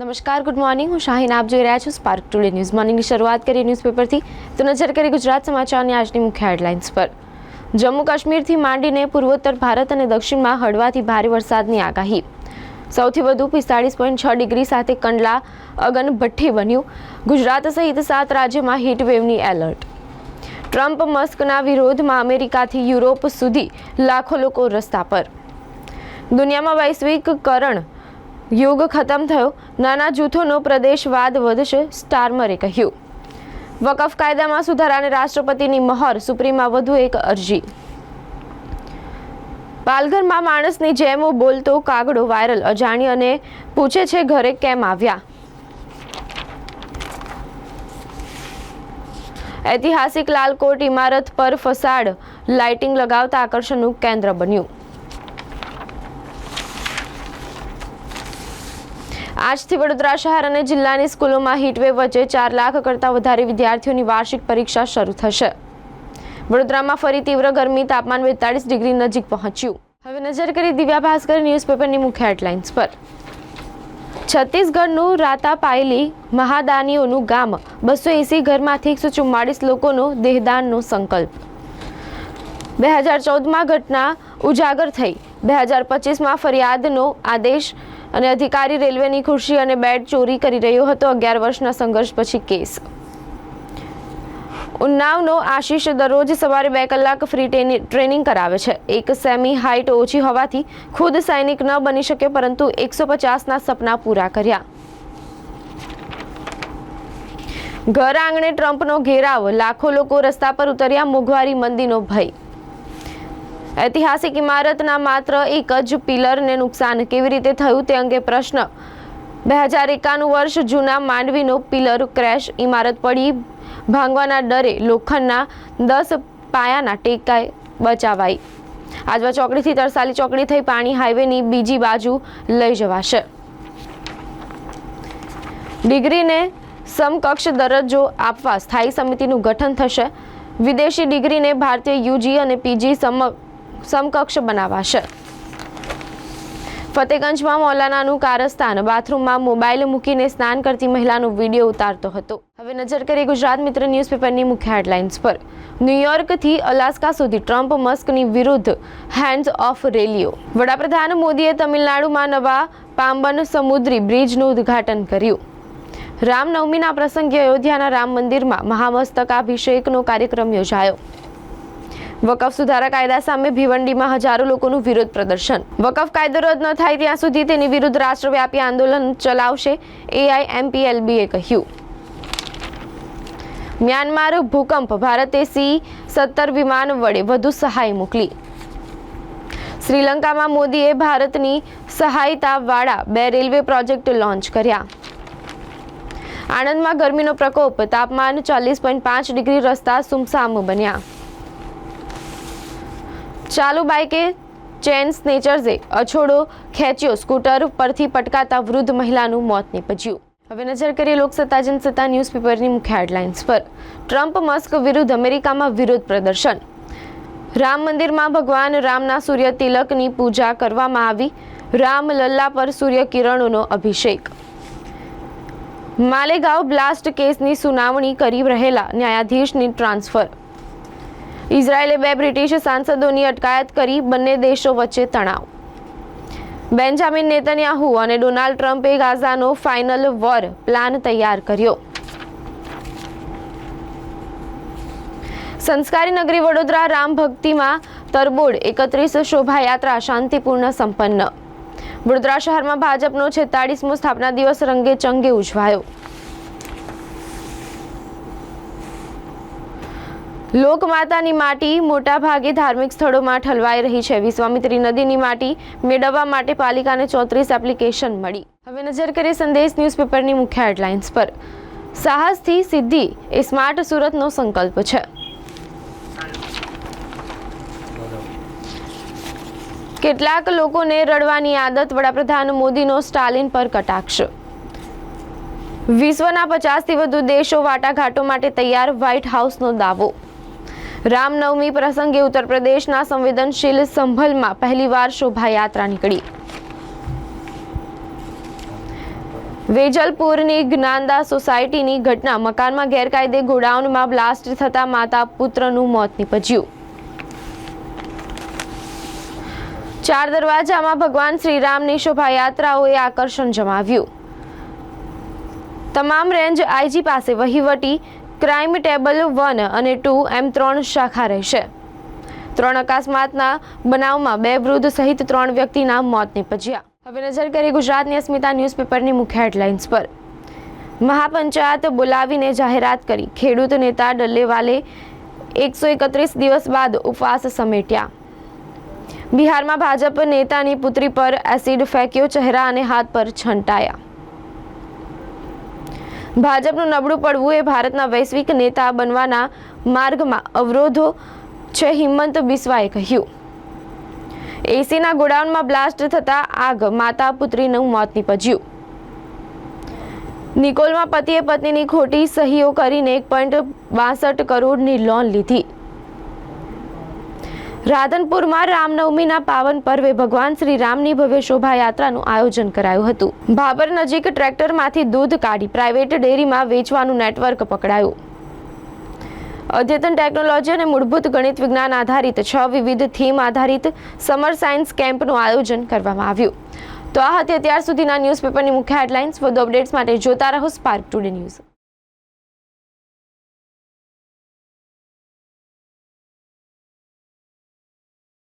નમસ્કાર, good morning. હું શાહીન, આપ જોઈ રહ્યા છો સ્પાર્ક ટુડે ન્યૂઝ મોર્નિંગની શરૂઆત કરીએ ન્યૂઝપેપરથી તો નજર કરી ગુજરાત સમાચારની આજની મુખ્ય હેડલાઇન્સ પર. જમ્મુ કાશ્મીરથી માંડીને પૂર્વોત્તર ભારત અને દક્ષિણમાં હળવાથી ભારે વરસાદની આગાહી. સૌથી વધુ પિસ્તાળીસ પોઈન્ટ છ ડિગ્રી સાથે કંડલા અગન ભઠ્ઠી બન્યું. ગુજરાત સહિત સાત રાજ્યમાં હીટવેવની એલર્ટ ટ્રમ્પ મસ્કના વિરોધમાં અમેરિકાથી યુરોપ સુધી લાખો લોકો રસ્તા પર. દુનિયામાં વૈશ્વિકકરણ યુગ ખતમ થયો. નાના જૂથોનો પ્રદેશવાદ વધશે, સ્ટારમરે કહ્યું. વકફ કાયદામાં સુધારાને રાષ્ટ્રપતિની મહોર સુપ્રીમમાં વધુ એક અરજી. પાલઘરમાં માણસની જેમ બોલતો કાગડો વાયરલ, અજાણી અને પૂછે છે ઘરે કેમ આવ્યા. ઐતિહાસિક લાલકોટ ઇમારત પર ફસાડ, લાઇટિંગ લગાવતા આકર્ષણનું કેન્દ્ર બન્યું. આજથી વડોદરા શહેર અને જિલ્લાની સ્કૂલોમાં હીટવેવ વચ્ચે ચાર લાખ કરતાં વધારે વિદ્યાર્થીઓની વાર્ષિક પરીક્ષા શરૂ થશે. વડોદરામાં ફરી તીવ્ર ગરમી, તાપમાન બેતાળીસ ડિગ્રી નજીક પહોંચ્યું. હવે નજર કરી દિવ્યા ભાસ્કર ન્યૂઝપેપરની મુખ્ય હેડલાઇન્સ પર. છત્તીસગઢનું રાતાપાયલી મહાદાનીઓનું ગામ, બસો એંસી ઘરમાંથી એકસો ચુમ્માળીસ લોકોનો દેહદાનનો સંકલ્પ. બે હજાર ચૌદમાં ઘટના ઉજાગર થઈ. બે હજાર પચીસમાં ફરિયાદનો આદેશ અને અધિકારી રેલવેની ખુરશી અને બેડ ચોરી કરી રહ્યો હતો અગિયાર વર્ષના સંઘર્ષ પછી કેસ. ઉન્નાવનો આશીષ દરરોજ સવારે બે કલાક ફ્રી ટ્રેનિ- ટ્રેનિંગ કરાવે છે. એક સેમી હાઇટ ઓછી હોવાથી ખુદ સૈનિક ન બની શકે પરંતુ એકસો પચાસના સપના પૂરા કર્યા. ઘર આંગણે ટ્રમ્પનો ઘેરાવ, લાખો લોકો રસ્તા પર ઉતર્યા, મોંઘવારી, મંદીનો ભય. ઐતિહાસિક ઇમારતના માત્ર એક જ પિલરને નુકસાન કેવી રીતે થયું તે અંગે પ્રશ્ન. બે હજાર એકાનું વર્ષ જૂના માંડવીનો પિલર ક્રેશ ઇમારત પડી. ભાંગવાના ડરે લોખંડના દસ પાયાના ટેકાએ બચાવાઈ. આજવા ચોકડીથી તરસાલી ચોકડી થઈ પાણી હાઈવેની બીજી બાજુ લઈ જવાશે. ડિગ્રીને સમકક્ષ દરજ્જો આપવા સ્થાયી સમિતિનું ગઠન થશે. વિદેશી ડિગ્રીને ભારતીય યુજી અને પીજી સમ સમકક્ષ બનાવાશે. ફતેગંજમાં મૌલાનાનું કારસ્તાન. બાથરૂમમાં મોબાઈલ મૂકીને સ્નાન કરતી મહિલાનો વીડિયો ઉતારતો હતો. હવે નજર કરીએ ગુજરાત મિત્ર ન્યૂઝપેપરની મુખ્ય હેડલાઇન્સ પર. ન્યૂયોર્કથી અલાસ્કા સુધી ટ્રમ્પ મસ્કની વિરુદ્ધ હેન્ડ્સ ઓફ રેલીઓ. વડાપ્રધાન મોદીએ તમિલનાડુમાં નવા પાંબન સમુદ્રી બ્રિજનું ઉદ્ઘાટન કર્યું. રામનવમીના પ્રસંગે અયોધ્યાના રામ મંદિરમાં મહામસ્તકાભિષેકનો કાર્યક્રમ યોજાયો. વકફ સુધારા કાયદા સામે ભિવંડીમાં હજારો લોકોનું વિરોધ પ્રદર્શન. વકફ કાયદો રદ ન થાય ત્યાં સુધી તેની વિરુદ્ધ રાષ્ટ્રવ્યાપી આંદોલન ચલાવશે એઆઈએમપીએલબીએ કહ્યું. મ્યાનમાર ભૂકંપ ભારતે સી સત્તર વિમાન વડે વધુ સહાય મોકલી. શ્રીલંકામાં મોદીએ ભારતની સહાયતાવાળા બે રેલવે પ્રોજેક્ટ લોન્ચ કર્યા. આણંદમાં ગરમીનો પ્રકોપ, તાપમાન ચાલીસ પોઈન્ટ પાંચ ડિગ્રી રસ્તા સુમસામ બન્યા. ચાલુ બાઇકે ચેન સ્નેચર્સે અછોડો ખેંચ્યો. સ્કૂટર પરથી પટકાતા વૃદ્ધ મહિલાનું મોત નીપજ્યું. હવે નજર કરીએ લોકસત્તા, જનસત્તા ન્યૂઝપેપરની મુખ્ય હેડલાઇન્સ પર. ટ્રમ્પ, મસ્ક વિરુદ્ધ અમેરિકામાં વિરોધ પ્રદર્શન. રામ મંદિરમાં ભગવાન રામના સૂર્ય તિલકની પૂજા કરવામાં આવી. રામ લલ્લા પર સૂર્ય કિરણોનો અભિષેક. માલેગાંવ બ્લાસ્ટ કેસની સુનાવણી કરી રહેલા ન્યાયાધીશની ટ્રાન્સફર. ઇઝરાયેલે બે બ્રિટિશ સાંસદોની અટકાયત કરી બંને દેશો વચ્ચે તણાવ. બેન્જામિન નેતન્યાહુ અને ડોનાલ્ડ ટ્રમ્પે ગાઝાનો ફાઇનલ વોર પ્લાન તૈયાર કર્યો. સંસ્કારી નગરી વડોદરા રામ ભક્તિમાં તરબોડ એકત્રીસ શોભાયાત્રા શાંતિપૂર્ણ સંપન્ન. વડોદરા શહેરમાં ભાજપનો છેતાળીસમો સ્થાપના દિવસ રંગે ચંગે ઉજવાયો. લોકમાતાની માટી મોટાભાગે ધાર્મિક સ્થળોમાં ઠલવાઈ રહી છે. વિશ્વામિત્રી નદીની માટી મેળવવા માટે પાલિકાને ચોત્રીસ એપ્લિકેશન મળી. હવે નજર કરીએ સંદેશ ન્યૂઝપેપરની મુખ્ય હેડલાઇન્સ પર. સાહસથી સિદ્ધિ એ સ્માર્ટ સુરતનો સંકલ્પ છે. કેટલાક લોકોને રડવાની આદત, વડાપ્રધાન મોદીનો સ્ટાલિન પર કટાક્ષ. વિશ્વના પચાસથી વધુ દેશો વાટાઘાટો માટે તૈયાર વ્હાઇટ હાઉસનો દાવો. રામનવમી પ્રસંગે ઉત્તર પ્રદેશના સંવેદનશીલ સંભલમાં પહેલીવાર શોભાયાત્રા નીકળી. વેજલપુરની જ્ઞાનદા સોસાયટીની ઘટના મકાનમાં ગેરકાયદે ગોડાઉનમાં બ્લાસ્ટ થતા માતા પુત્રનું મોત નીપજ્યું. ચાર દરવાજામાં ભગવાન શ્રીરામની શોભાયાત્રાઓએ આકર્ષણ જમાવ્યું. તમામ રેન્જ આઈજી પાસે વહીવટી ક્રાઇમ ટેબલ વન અને ટુ એમ ત્રણ શાખા રહેશે. ત્રણ અકસ્માતના બનાવમાં બે વૃદ્ધ સહિત ત્રણ વ્યક્તિના મોત નીપજ્યા. હવે નજર કરીએ ગુજરાતની અસ્મિતા ન્યૂઝપેપરની મુખ્ય હેડલાઇન્સ પર. મહાપંચાયત બોલાવીને જાહેરાત કરી. ખેડૂત નેતા ડલ્લેવાલે એકસો એકત્રીસ દિવસ બાદ ઉપવાસ સમેટ્યા. બિહારમાં ભાજપ નેતાની પુત્રી પર એસિડ ફેંક્યો, ચહેરા અને હાથ પર છંટાયા. ભાજપનું નબળું પડવું એ ભારતના વૈશ્વિક નેતા બનવાના માર્ગમાં અવરોધો, છે હિંમત બિસ્વાએ કહ્યું. એસીના ગોડાઉનમાં બ્લાસ્ટ થતા આગ માતા પુત્રીનું મોત નીપજ્યું. નિકોલમાં પતિએ પત્નીની ખોટી સહીઓ કરીને એક પોઈન્ટ બાસઠ કરોડની લોન લીધી. રાધનપુરમાં રામનવમીના પાવન પર્વે ભગવાન શ્રી રામની ભવ્ય શોભાયાત્રાનું આયોજન કરાયું હતું. ભાબર નજીક ટ્રેક્ટરમાંથી દૂધ કાઢી પ્રાઇવેટ ડેરીમાં વેચવાનું નેટવર્ક પકડાયું. અદ્યતન ટેકનોલોજી અને મૂળભૂત ગણિત વિજ્ઞાન આધારિત છ વિવિધ થીમ આધારિત સમર સાયન્સ કેમ્પનું આયોજન કરવામાં આવ્યું. તો આ હતી અત્યાર સુધીના ન્યૂઝપેપરની મુખ્ય હેડલાઇન્સ. વધુ અપડેટ્સ માટે જોતા રહો સ્પાર્ક ટુડે ન્યૂઝ